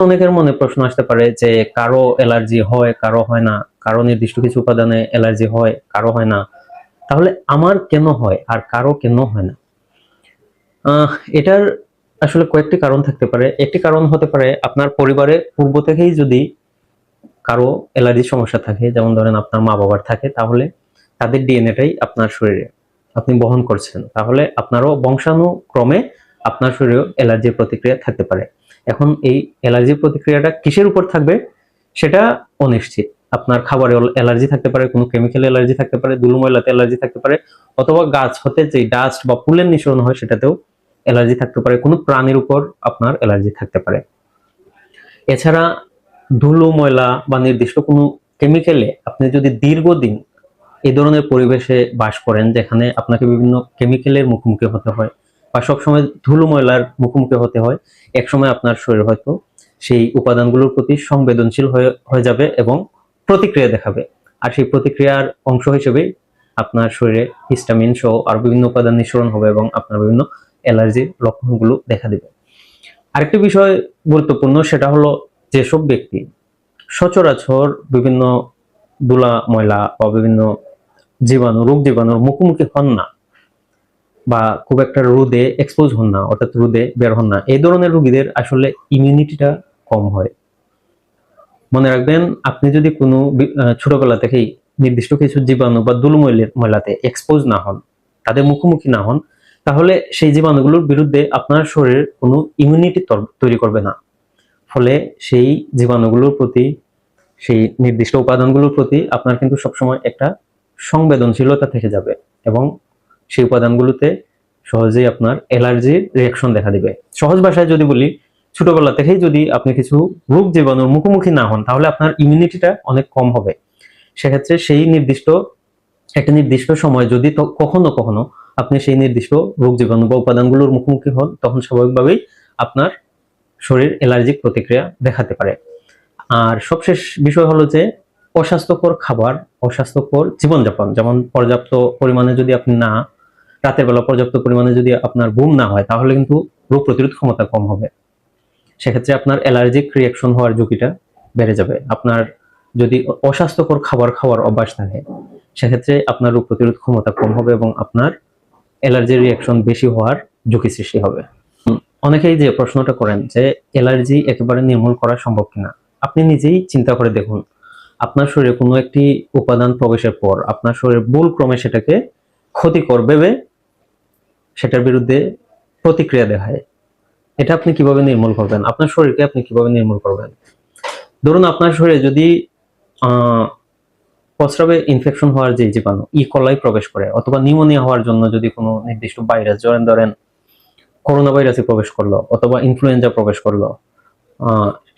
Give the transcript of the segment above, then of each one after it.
অনেকের মনে প্রশ্ন আসতে পারে যে কারও অ্যালার্জি হয়, কারও হয় না। কারও নির্দিষ্ট কিছু উপাদানে অ্যালার্জি হয়, কারও হয় না। তাহলে আমার কেন হয় আর কারও কেন হয় না? এটার আসলে কয়েকটি কারণ থাকতে পারে। একটি কারণ হতে পারে আপনার পরিবারে পূর্ব থেকেই যদি কারও অ্যালার্জির সমস্যা থাকে, যেমন ধরেন আপনার মা বাবার থাকে, তাহলে তাদের ডিএনএটাই আপনার শরীরে আপনি বহন করছেন। তাহলে আপনারও বংশানুক্রমে আপনার শরীরেও অ্যালার্জির প্রতিক্রিয়া থাকতে পারে। এখন এই অ্যালার্জির প্রতিক্রিয়াটা কিসের উপর থাকবে সেটা অনিশ্চিত। আপনার খাবারে অ্যালার্জি থাকতে পারে, কোনো কেমিক্যাল অ্যালার্জি থাকতে পারে ধুলো ময়লাতে অ্যালার্জি থাকতে পারে, অথবা গাছ হতে যে ডাস্ট বা ফুলের নিঃসরণ হয় সেটাতেও অ্যালার্জি থাকতে পারে, কোনো প্রাণীর উপর আপনার অ্যালার্জি থাকতে পারে। এছাড়া ধুলো ময়লা বা নির্দিষ্ট কোনো কেমিক্যালে আপনি যদি দীর্ঘদিন এই ধরনের পরিবেশে বাস করেন, যেখানে আপনাকে বিভিন্ন কেমিক্যালের মুখোমুখি হতে হয় বা সবসময় ধুলো ময়লার মুখোমুখি হতে হয়। একসময় আপনার শরীর হয়তো সেই উপাদানগুলোর প্রতি সংবেদনশীল হয়ে হয়ে যাবে এবং প্রতিক্রিয়া দেখাবে। আর সেই প্রতিক্রিয়ার অংশ হিসেবে আপনার শরীরে হিস্টামিন সহ আর বিভিন্ন উপাদান নিঃসরণ হবে এবং আপনার বিভিন্ন অ্যালার্জির লক্ষণগুলো দেখা দেবে। আরেকটি বিষয় গুরুত্বপূর্ণ, সেটা হলো যেসব ব্যক্তি সচরাচর বিভিন্ন ধুলা ময়লা বা বিভিন্ন জীবাণু, রোগ জীবাণুর মুখোমুখি হন না বা খুব একটা রোদে এক্সপোজ হন না, অর্থাৎ রোদে বের হন না। এই ধরনের রোগীদের আসলে ইমিউনিটিটা কম হয়। মনে রাখবেন, আপনি যদি কোনো ছোটবেলা থেকেই নির্দিষ্ট কিছু জীবাণু বা দুলু ময়লাতে এক্সপোজ না হন, তাদের মুখোমুখি না হন, তাহলে সেই জীবাণুগুলোর বিরুদ্ধে আপনার শরীর কোনো ইমিউনিটি তৈরি করবে না। ফলে সেই জীবাণুগুলোর প্রতি, সেই নির্দিষ্ট উপাদানগুলোর প্রতি আপনার কিন্তু সবসময় একটা সংবেদনশীলতা থেকে যাবে এবং সেই উপাদানগুলোতে সহজেই আপনার অ্যালার্জির রিয়াকশন দেখা দিবে। সহজ ভাষায় যদি বলি, ছোটবেলা থেকেই যদি আপনি কিছু রোগ জীবাণুর মুখোমুখি না হন, তাহলে আপনার ইমিউনিটিটা অনেক কম হবে। সেক্ষেত্রে সেই নির্দিষ্ট, একটা নির্দিষ্ট সময় যদি কখনো কখনো আপনি সেই নির্দিষ্ট রোগ জীবাণু বা উপাদানগুলোর মুখোমুখি হন, তখন স্বাভাবিকভাবেই আপনার শরীর অ্যালার্জিক প্রতিক্রিয়া দেখাতে পারে। আর সবশেষ বিষয় হলো যে, অস্বাস্থ্যকর খাবার, অস্বাস্থ্যকর জীবনযাপন, যেমন পর্যাপ্ত পরিমাণে যদি আপনি না রাতের বেলা পর্যাপ্ত পরিমাণে যদি আপনার ঘুম না হয়, তাহলে কিন্তু রোগ প্রতিরোধ ক্ষমতা কম হবে। সেক্ষেত্রে আপনার অ্যালার্জিক রিয়াকশন হওয়ার ঝুঁকিটা বেড়ে যাবে। আপনার যদি অস্বাস্থ্যকর খাবার খাওয়ার অভ্যাস থাকে, সেক্ষেত্রে আপনার রোগ প্রতিরোধ ক্ষমতা কম হবে এবং আপনার অ্যালার্জির রিয়াকশন বেশি হওয়ার ঝুঁকি সৃষ্টি হবে। অনেকেই যে প্রশ্নটা করেন যে অ্যালার্জি একেবারে নির্মূল করা সম্ভব কিনা, আপনি নিজেই চিন্তা করে দেখুন। আপনার শরীরে কোনো একটি উপাদান প্রবেশের পর আপনার শরীর ভুল ক্রমে সেটাকে ক্ষতিকর ভেবে সেটার বিরুদ্ধে প্রতিক্রিয়া দেখায় এটা আপনি কীভাবে নির্মূল করবেন? আপনার শরীরকে আপনি কীভাবে নির্মূল করবেন? ধরুন আপনার শরীরে যদি প্রস্রাবে ইনফেকশন হওয়ার যে জীবাণু, ই কলাই প্রবেশ করে, অথবা নিউমোনিয়া হওয়ার জন্য যদি কোনো নির্দিষ্ট ভাইরাস ধরেন ধরেন করোনা ভাইরাসে প্রবেশ করল, অথবা ইনফ্লুয়েঞ্জা প্রবেশ করল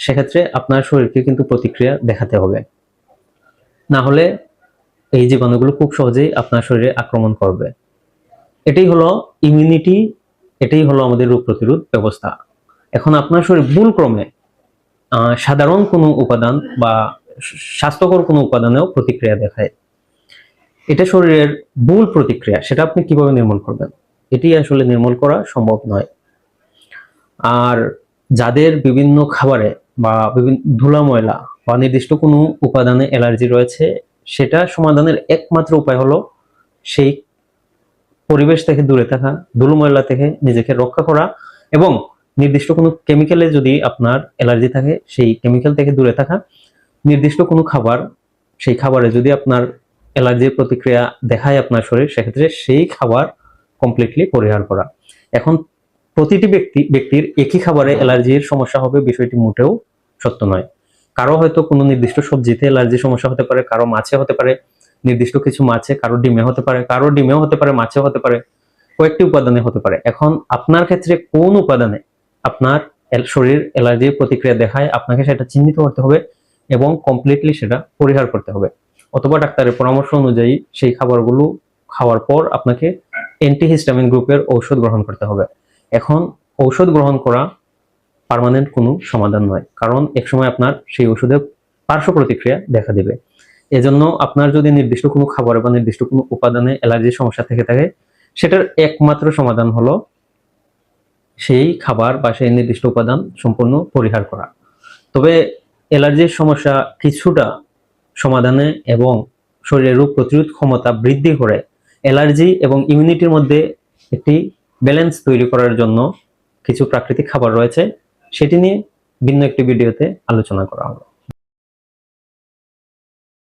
সেক্ষেত্রে আপনার শরীরকে কিন্তু প্রতিক্রিয়া দেখাতে হবে। না হলে এই জীবাণুগুলো খুব সহজেই আপনার শরীরে আক্রমণ করবে। এটাই হলো ইমিউনিটি এটাই হলো আমাদের রোগ প্রতিরোধ ব্যবস্থা। এখন আপনার শরীর ভুল ক্রমে সাধারণ কোনো উপাদান বা স্বাস্থ্যকর কোনো উপাদানেও প্রতিক্রিয়া দেখায়। এটা শরীরের ভুল প্রতিক্রিয়া, সেটা আপনি কীভাবে নির্মূল করবেন? এটি আসলে নির্মূল করা সম্ভব নয়। আর যাদের বিভিন্ন খাবারে বা বিভিন্ন ধুলা ময়লা বা নির্দিষ্ট কোনো উপাদানে অ্যালার্জি রয়েছে, সেটা সমাধানের একমাত্র উপায় হলো সেই পরিবেশ থেকে দূরে থাকা ধুলো ময়লা থেকে নিজেকে রক্ষা করা এবং নির্দিষ্ট কোনো কেমিক্যালে যদি আপনার অ্যালার্জি থাকে, সেই কেমিক্যাল থেকে দূরে থাকা, নির্দিষ্ট কোনো খাবার, সেই খাবারে যদি আপনার অ্যালার্জির প্রতিক্রিয়া দেখায় আপনার শরীর, সেক্ষেত্রে সেই খাবার কমপ্লিটলি পরিহার করা। এখন প্রতিটি ব্যক্তি, ব্যক্তির একই খাবারে অ্যালার্জির সমস্যা হবে বিষয়টি মোটেও সত্য নয়। কারও হয়তো কোনো নির্দিষ্ট সবজিতে অ্যালার্জির সমস্যা হতে পারে, কারও মাছে হতে পারে নির্দিষ্ট কিছু মাছে, কারও ডিমে হতে পারে, কারও ডিমেও হতে পারে মাছে হতে পারে, কয়েকটি উপাদানে হতে পারে। এখন আপনার ক্ষেত্রে কোন উপাদানে আপনার শরীর অ্যালার্জির প্রতিক্রিয়া দেখায়, আপনাকে সেটা চিহ্নিত করতে হবে এবং কমপ্লিটলি সেটা পরিহার করতে হবে। অথবা ডাক্তারের পরামর্শ অনুযায়ী সেই খাবারগুলো খাওয়ার পর আপনাকে অ্যান্টিহিস্টামিন গ্রুপের ঔষধ গ্রহণ করতে হবে। এখন ঔষধ গ্রহণ করা পার্মানেন্ট কোনো সমাধান নয়, কারণ একসময় আপনার সেই ওষুধের পার্শ্ব প্রতিক্রিয়া দেখা দিবে। এজন্য আপনার যদি নির্দিষ্ট কোনো খাবার বা নির্দিষ্ট কোনো উপাদানে অ্যালার্জির সমস্যা থেকে থাকে, সেটার একমাত্র সমাধান হলো সেই খাবার বা সেই নির্দিষ্ট উপাদান সম্পূর্ণ পরিহার করা। তবে অ্যালার্জির সমস্যা কিছুটা সমাধানে এবং শরীরের রোগ প্রতিরোধ ক্ষমতা বৃদ্ধি করে অ্যালার্জি এবং ইমিউনিটির মধ্যে একটি ব্যালেন্স তৈরি করার জন্য কিছু প্রাকৃতিক খাবার রয়েছে, সেটি নিয়ে ভিন্ন একটি ভিডিওতে আলোচনা করা হবে